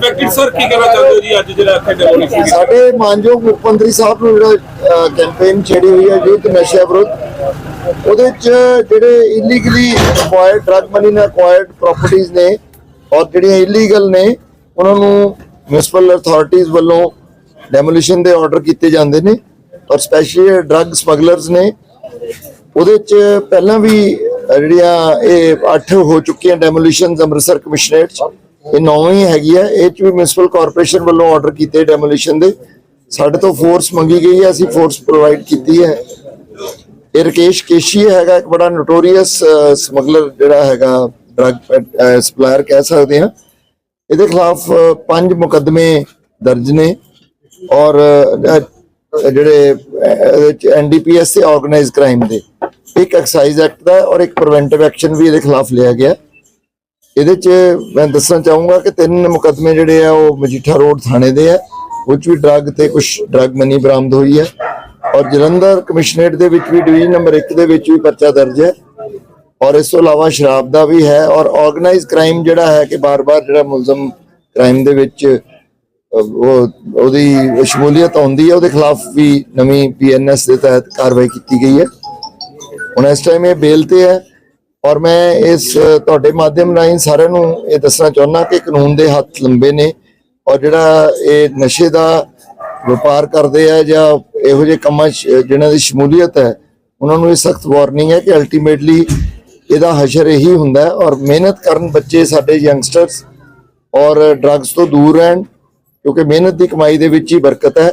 Unexpected sir ਕੀ ਕਹਿਣਾ ਚਾਹੁੰਦੇ ਹੋ ਜੀ ਅੱਜ ਜਿਹੜਾ ਇੱਥੇ ਡੈਮੋਲੀਸ਼ਨ ਸਾਡੇ ਮਾਨਯੋਗ ਮੁੱਖ ਮੰਤਰੀ ਸਾਹਿਬ ਨੂੰ ਜਿਹੜਾ ਕੈਂਪੇਨ ਛੇੜੀ ਹੋਈ ਹੈ ਯੂਥ ਨਸ਼ਾ ਵਿਰੁੱਧ, ਉਹਦੇ ਚ ਜਿਹੜੇ ਇਲੀਗਲੀ ਅਕਵਾਇਰਡ ਡਰਗ ਮਨੀ ਨਾਲ ਅਕਵਾਇਰਡ ਪ੍ਰਾਪਰਟੀਆਂ ਨੇ, ਔਰ ਜਿਹੜੀਆਂ ਇਲੀਗਲ ਨੇ, ਉਹਨਾਂ ਨੂੰ ਮਿਊਨਿਸਪਲ ਅਥਾਰਟੀਆਂ ਵੱਲੋਂ ਡੈਮੋਲੀਸ਼ਨ ਦੇ ਆਰਡਰ ਕੀਤੇ ਜਾਂਦੇ ਨੇ, ਔਰ ਸਪੈਸ਼ਲੀ ਡਰਗ ਸਮਗਲਰਸ ਨੇ, ਉਹਦੇ ਚ ਪਹਿਲਾਂ ਵੀ ਜਿਹੜੀਆਂ ਇਹ 8 ਹੋ ਚੁੱਕੀਆਂ ਡੈਮੋਲੀਸ਼ਨਸ ਅੰਮ੍ਰਿਤਸਰ ਕਮਿਸ਼ਨਰੇਟ ਇਹ ਨੌਵੀਂ ਹੈਗੀ ਹੈ ਇਹ ਚ ਵੀ ਮਿਊਨਿਸਪਲ ਕਾਰਪੋਰੇਸ਼ਨ ਵੱਲੋਂ ਆਰਡਰ ਕੀਤੇ ਡੈਮੋਲੀਸ਼ਨ ਦੇ। ਸਾਡੇ ਤੋਂ ਫੋਰਸ ਮੰਗੀ ਗਈ ਹੈ ਅਸੀਂ ਫੋਰਸ ਪ੍ਰੋਵਾਈਡ ਕੀਤੀ ਹੈ ਇਹ ਰਕੇਸ਼ ਕੇਸ਼ੀ ਹੈਗਾ ਇੱਕ ਬੜਾ ਨੋਟੋਰੀਅਸ ਸਮਗਲਰ ਜਿਹੜਾ ਹੈਗਾ ਡਰਗ ਸਪਲਾਇਰ ਕਹਿ ਸਕਦੇ ਹਾਂ। ਇਹਦੇ ਖਿਲਾਫ ਪੰਜ ਮੁਕੱਦਮੇ ਦਰਜ ਨੇ। ਔਰ ਅਹ, ਜਿਹੜੇ ਐਨਡੀਪੀਐਸ ਤੇ ਆਰਗੇਨਾਈਜ਼ ਕ੍ਰਾਈਮ ਦੇ। ਇੱਕ ਐਕਸਾਈਜ਼ ਐਕਟ ਦਾ ਔਰ ਇੱਕ ਪ੍ਰੀਵੈਂਟਿਵ ਐਕਸ਼ਨ ਵੀ ਇਹਦੇ ਖਿਲਾਫ ਲਿਆ ਗਿਆ। ਇਹਦੇ ਚ ਮੈਂ ਦੱਸਣਾ ਚਾਹੂੰਗਾ ਕਿ ਤਿੰਨ ਮੁਕੱਦਮੇ ਜਿਹੜੇ ਆ, ਉਹ ਮਜੀਠਾ ਰੋਡ ਥਾਣੇ ਦੇ ਆ ਉਹ 'ਚ ਵੀ ਡਰੱਗ ਤੇ ਕੁਝ ਡਰੱਗ ਮਨੀ ਬਰਾਮਦ ਹੋਈ ਹੈ। ਔਰ ਜਲੰਧਰ ਕਮਿਸ਼ਨਰੇਟ ਦੇ ਵਿੱਚ ਵੀ ਡਿਵੀਜ਼ਨ ਨੰਬਰ 1 ਦੇ ਵਿੱਚ ਵੀ ਪਰਚਾ ਦਰਜ ਹੈ। ਔਰ ਇਸ ਤੋਂ ਇਲਾਵਾ ਸ਼ਰਾਬ ਦਾ ਵੀ ਹੈ ਔਰ ਆਰਗੇਨਾਈਜ਼ ਕ੍ਰਾਈਮ ਜਿਹੜਾ ਹੈ ਕਿ ਬਾਰ-ਬਾਰ ਜਿਹੜਾ ਮੁਲਜ਼ਮ ਕ੍ਰਾਈਮ ਦੇ ਵਿੱਚ ਉਹ, ਉਹਦੀ ਸ਼ਮੂਲੀਅਤ ਆਉਂਦੀ ਹੈ, ਉਹਦੇ ਖਿਲਾਫ ਵੀ ਨਵੀਂ ਪੀਐਨਐਸ ਦੇ ਤਹਿਤ ਕਾਰਵਾਈ ਕੀਤੀ ਗਈ ਹੈ। ਹੁਣ ਇਸ ਟਾਈਮ ਇਹ ਬੇਲ ਤੇ ਹੈ। ਔਰ ਮੈਂ ਇਸ ਤੁਹਾਡੇ ਮਾਧਿਅਮ ਰਾਹੀਂ ਸਾਰਿਆਂ ਨੂੰ ਇਹ ਦੱਸਣਾ ਚਾਹੁੰਦਾ ਕਿ ਕਾਨੂੰਨ ਦੇ ਹੱਥ ਲੰਬੇ ਨੇ ਔਰ ਜਿਹੜਾ ਇਹ ਨਸ਼ੇ ਦਾ ਵਪਾਰ ਕਰਦੇ ਆ ਜਾਂ ਇਹੋ ਜਿਹੇ ਕੰਮਾਂ 'ਚ, ਜਿਹਨਾਂ ਦੀ ਸ਼ਮੂਲੀਅਤ ਹੈ, ਉਹਨਾਂ ਨੂੰ ਇਹ ਸਖਤ ਵਾਰਨਿੰਗ ਹੈ ਕਿ ਅਲਟੀਮੇਟਲੀ ਇਹਦਾ ਹਸ਼ਰ ਇਹੀ ਹੁੰਦਾ ਹੈ ਔਰ ਮਿਹਨਤ ਕਰਨ ਬੱਚੇ ਸਾਡੇ ਯੰਗਸਟਰਸ ਔਰ ਡਰੱਗਸ ਤੋਂ ਦੂਰ ਰਹਿਣ ਕਿਉਂਕਿ ਮਿਹਨਤ ਦੀ ਕਮਾਈ ਦੇ ਵਿੱਚ ਹੀ ਬਰਕਤ ਹੈ।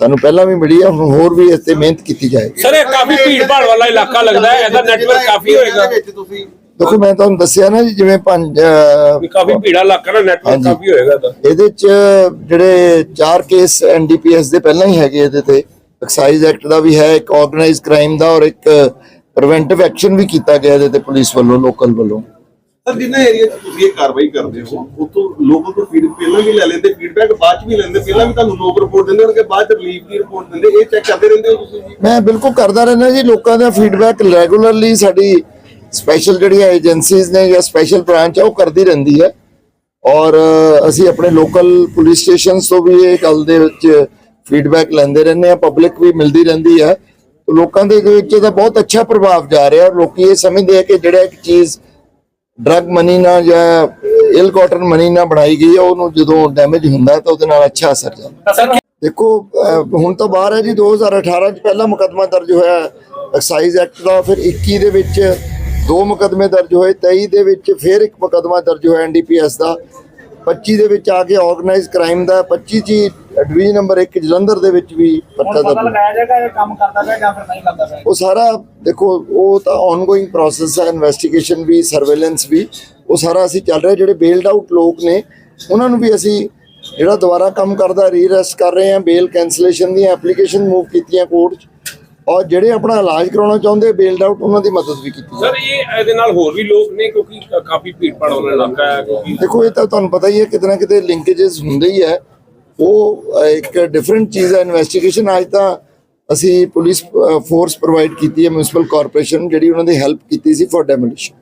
ਸਾਨੂੰ ਪਹਿਲਾਂ ਵੀ ਮਿਲੀ ਹੈ ਹੁਣ ਹੋਰ ਵੀ ਇਸ ਤੇ ਮਿਹਨਤ ਕੀਤੀ ਜਾਏਗੀ। ਸਰ ਇਹ ਕਾਫੀ ਭੀੜ ਭਾੜ ਵਾਲਾ ਇਲਾਕਾ ਲੱਗਦਾ ਹੈ ਇਹਦਾ ਨੈਟਵਰਕ ਕਾਫੀ ਹੋਏਗਾ। ਦੇਖੋ ਮੈਂ ਤੁਹਾਨੂੰ ਦੱਸਿਆ ਨਾ ਜੀ ਜਿਵੇਂ ਪੰਜ ਕਾਫੀ ਭੀੜਾ ਇਲਾਕਾ ਨਾ ਨੈਟਵਰਕ। ਕਾਫੀ ਹੋਏਗਾ ਇਹਦਾ ਇਹਦੇ ਚ ਜਿਹੜੇ ਚਾਰ ਕੇਸ ਐਨਡੀਪੀਐਸ ਦੇ ਪਹਿਲਾਂ ਹੀ ਹੈਗੇ ਇਹਦੇ ਤੇ ਐਕਸਾਈਜ਼ ਐਕਟ ਦਾ ਵੀ ਹੈ ਇੱਕ ਆਰਗੇਨਾਈਜ਼ ਕ੍ਰਾਈਮ ਦਾ ਔਰ ਇੱਕ ਪ੍ਰੀਵੈਂਟਿਵ ਐਕਸ਼ਨ ਵੀ ਕੀਤਾ ਗਿਆ ਇਹਦੇ ਤੇ ਪੁਲਿਸ ਵੱਲੋਂ ਲੋਕਲ ਵੱਲੋਂ। ਸਰ ਜਿੰਨਾ ਏਰੀਆ 'ਚ ਤੁਸੀਂ ਇਹ ਕਾਰਵਾਈ ਕਰਦੇ ਹੋ ਉਤੋਂ ਲੋਕਾਂ ਤੋਂ ਫੀਡ ਪਹਿਲਾਂ ਵੀ ਲੈ ਲੈਂਦੇ ਫੀਡਬੈਕ ਬਾਅਦ 'ਚ ਵੀ ਲੈਂਦੇ, ਪਹਿਲਾਂ ਵੀ ਤੁਹਾਨੂੰ ਲੋਕ ਰਿਪੋਰਟ ਦਿੰਦੇ ਹੋਣਗੇ, ਬਾਅਦ 'ਚ ਰਿਲੀਫ ਦੀ ਰਿਪੋਰਟ ਦਿੰਦੇ, ਇਹ ਚੈੱਕ ਕਰਦੇ ਰਹਿੰਦੇ ਹੋ ਤੁਸੀਂ ਜੀ? ਮੈਂ ਬਿਲਕੁਲ ਕਰਦਾ ਰਹਿੰਦਾ ਜੀ, ਲੋਕਾਂ ਦਾ ਫੀਡਬੈਕ ਰੈਗੂਲਰਲੀ ਸਾਡੀ ਸਪੈਸ਼ਲ ਜਿਹੜੀਆਂ ਏਜੰਸੀਜ਼ ਨੇ ਜਾਂ ਸਪੈਸ਼ਲ ਬ੍ਰਾਂਚ ਆ, ਉਹ ਕਰਦੀ ਰਹਿੰਦੀ ਹੈ। ਔਰ ਅਸੀਂ ਆਪਣੇ ਲੋਕਲ ਪੁਲਿਸ ਸਟੇਸ਼ਨਸ ਤੋਂ ਵੀ ਇਹ ਗੱਲ ਦੇ ਵਿੱਚ ਫੀਡਬੈਕ ਲੈਂਦੇ ਰਹਿੰਦੇ ਆ ਪਬਲਿਕ ਵੀ ਮਿਲਦੀ ਰਹਿੰਦੀ ਹੈ। ਲੋਕਾਂ ਦੇ ਵਿੱਚ ਇਹਦਾ ਬਹੁਤ ਅੱਛਾ ਪ੍ਰਭਾਵ ਜਾ ਰਿਹਾ ਔਰ ਲੋਕੀ ਇਹ ਸਮਝਦੇ ਆ ਕਿ ਜਿਹੜਾ ਇੱਕ ਚੀਜ਼ ਡਰਗ ਮਨੀ ਨਾਲ ਜਾਂ ਇਲ ਕਾਟਨ ਮਨੀ ਨਾਲ ਬਣਾਈ ਗਈ ਹੈ ਉਹਨੂੰ ਜਦੋਂ ਡੈਮੇਜ ਹੁੰਦਾ ਹੈ ਤਾਂ ਉਹਦੇ ਨਾਲ ਅੱਛਾ ਅਸਰ ਜਾਂਦਾ ਦੇਖੋ ਹੁਣ ਤਾਂ ਬਾਹਰ ਹੈ ਜੀ 2018 ਚ ਪਹਿਲਾ ਮੁਕਦਮਾ ਦਰਜ ਹੋਇਆ ਐਕਸਾਈਜ਼ ਐਕਟ ਦਾ ਫਿਰ 21 ਦੇ ਵਿੱਚ ਦੋ ਮੁਕਦਮੇ ਦਰਜ ਹੋਏ 23 ਦੇ ਵਿੱਚ ਫਿਰ ਇੱਕ ਮੁਕਦਮਾ ਦਰਜ ਹੋਇਆ ਐਨਡੀਪੀਐਸ ਦਾ। 25 ਦੇ ਵਿੱਚ ਆ ਕੇ ਆਰਗੇਨਾਈਜ਼ ਕ੍ਰਾਈਮ ਦਾ 25 ਜੀ ਡਿਵੀਜ਼ਨ ਨੰਬਰ 1 ਜਲੰਧਰ ਦੇ ਵਿੱਚ ਵੀ ਪਤਾ ਦਰਜ ਹੋਇਆ। ਲਗਾਇਆ ਜਾਏਗਾ ਇਹ ਕੰਮ ਕਰਦਾ ਪਿਆ ਜਾਂ ਫਿਰ ਨਹੀਂ ਕਰਦਾ ਪਿਆ ਉਹ ਸਾਰਾ ਦੇਖੋ ਉਹ ਤਾਂ ਆਨਗੋਇੰਗ ਪ੍ਰੋਸੈਸ ਹੈ ਇਨਵੈਸਟੀਗੇਸ਼ਨ ਵੀ ਸਰਵੇਲੈਂਸ ਵੀ ਉਹ ਸਾਰਾ ਅਸੀਂ ਚੱਲ ਰਿਹਾ ਜਿਹੜੇ ਬੇਲਡ ਆਊਟ ਲੋਕ ਨੇ ਉਹਨਾਂ ਨੂੰ ਵੀ ਅਸੀਂ ਜਿਹੜਾ ਦੁਬਾਰਾ ਕੰਮ ਕਰਦਾ ਰੀਅਰੈਸਟ ਕਰ ਰਹੇ ਹਾਂ ਬੇਲ ਕੈਂਸਲੇਸ਼ਨ ਦੀਆਂ ਐਪਲੀਕੇਸ਼ਨ ਮੂਵ ਕੀਤੀਆਂ ਕੋਰਟ 'ਚ ਔਰ ਜਿਹੜੇ ਆਪਣਾ ਇਲਾਜ ਕਰਾਉਣਾ ਚਾਹੁੰਦੇ ਬੇਲਡ ਆਊਟ ਉਹਨਾਂ ਦੀ ਮਦਦ ਵੀ ਕੀਤੀ ਸਰ ਇਹ ਇਹਦੇ ਨਾਲ ਹੋਰ ਵੀ ਲੋਕ ਨੇ ਕਿਉਂਕਿ ਕਾਫੀ ਭੀੜ ਭਾੜ ਵਾਲਾ ਇਲਾਕਾ ਹੈ ਕਿਉਂਕਿ ਦੇਖੋ ਇਹ ਤਾਂ ਤੁਹਾਨੂੰ ਪਤਾ ਹੀ ਹੈ ਕਿਤੇ ਨਾ ਕਿਤੇ ਲਿੰਕੇजेस ਹੁੰਦੇ ਹੀ ਹੈ। ਉਹ ਇੱਕ ਡਿਫਰੈਂਟ ਚੀਜ਼ ਹੈ ਇਨਵੈਸਟੀਗੇਸ਼ਨ ਅੱਜ ਤਾਂ ਅਸੀਂ ਪੁਲਿਸ ਫੋਰਸ ਪ੍ਰੋਵਾਈਡ ਕੀਤੀ ਹੈ ਮਿਊਨਿਸਪਲ ਕਾਰਪੋਰੇਸ਼ਨ ਜਿਹੜੀ ਉਹਨਾਂ ਦੀ ਹੈਲਪ ਕੀਤੀ ਸੀ ਫੋਰ ਡੈਮੋਲਿਸ਼ਨ